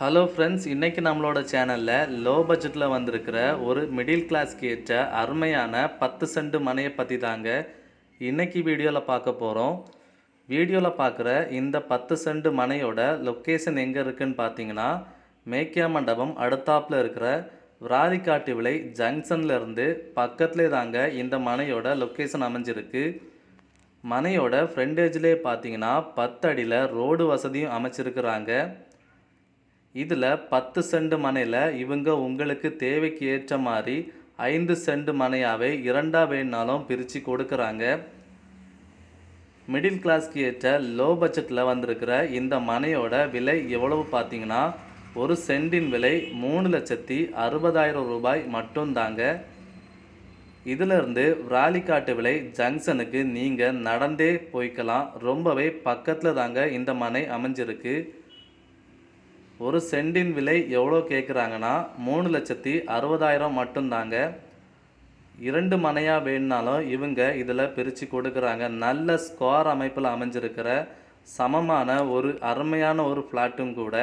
Hello friends இன்றைக்கி நம்மளோட சேனலில் லோ பட்ஜெட்டில் வந்திருக்கிற ஒரு மிடில் கிளாஸ்க்கு ஏற்ற அருமையான பத்து சென்ட் மனையை பற்றி தாங்க இன்னைக்கு வீடியோவில் பார்க்க போகிறோம் வீடியோவில் பார்க்குற இந்த பத்து சென்ட் மனையோட லொக்கேஷன் எங்கே இருக்குதுன்னு பார்த்தீங்கன்னா மேக்கியா மண்டபம் அடுத்தாப்பில் இருக்கிற விராலிக்காட்டு விலை ஜங்ஷன்லேருந்து பக்கத்துலேயே தாங்க இந்த மனையோட லொக்கேஷன் அமைஞ்சிருக்கு. மனையோட ஃப்ரண்டேஜ்லேயே பார்த்தீங்கன்னா பத்து அடியில் ரோடு வசதியும் அமைச்சிருக்கிறாங்க. இதில் பத்து செண்டு மனையில் இவங்க உங்களுக்கு தேவைக்கு ஏற்ற மாதிரி ஐந்து செண்டு மனையாகவே இரண்டா வேணுனாலும் பிரித்து கொடுக்குறாங்க. மிடில் கிளாஸ்க்கு ஏற்ற லோ பட்ஜெட்டில் வந்திருக்கிற இந்த மனையோட விலை எவ்வளவு பார்த்தீங்கன்னா ஒரு சென்டின் விலை மூணு லட்சத்தி அறுபதாயிரம் ரூபாய் மட்டும்தாங்க இதிலிருந்து ராலிக்காட்டு விலை ஜங்ஷனுக்கு நீங்கள் நடந்தே போய்க்கலாம். ரொம்பவே பக்கத்தில் தாங்க இந்த மனை அமைஞ்சிருக்கு. ஒரு சென்டின் விலை எவ்வளோ கேட்குறாங்கன்னா மூணு லட்சத்தி அறுபதாயிரம் மட்டும்தாங்க. இரண்டு மனையாக வேணுனாலும் இவங்க இதில் பிரித்து கொடுக்குறாங்க. நல்ல ஸ்கோர் அமைப்பில் அமைஞ்சிருக்கிற சமமான ஒரு அருமையான ஒரு ஃப்ளாட்டும் கூட.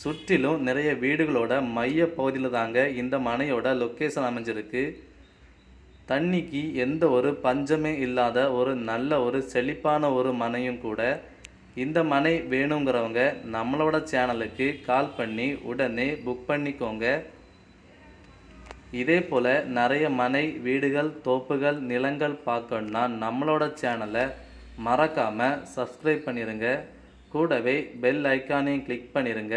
சுற்றிலும் நிறைய வீடுகளோட மைய பகுதியில் தாங்க இந்த மனையோட லொக்கேஷன் அமைஞ்சிருக்கு. தண்ணிக்கு எந்த ஒரு பஞ்சமே இல்லாத ஒரு நல்ல ஒரு செழிப்பான ஒரு மனையும் கூட இந்த மனை வேணுங்கிறவங்க நம்மளோட சேனலுக்கு கால் பண்ணி உடனே புக் பண்ணிக்கோங்க. இதே போல் நிறைய மனை வீடுகள் தோப்புகள் நிலங்கள் பார்க்கணுன்னா நம்மளோட சேனலை மறக்காமல் சப்ஸ்கிரைப் பண்ணிடுங்க கூடவே பெல் ஐக்கானையும் கிளிக் பண்ணிடுங்க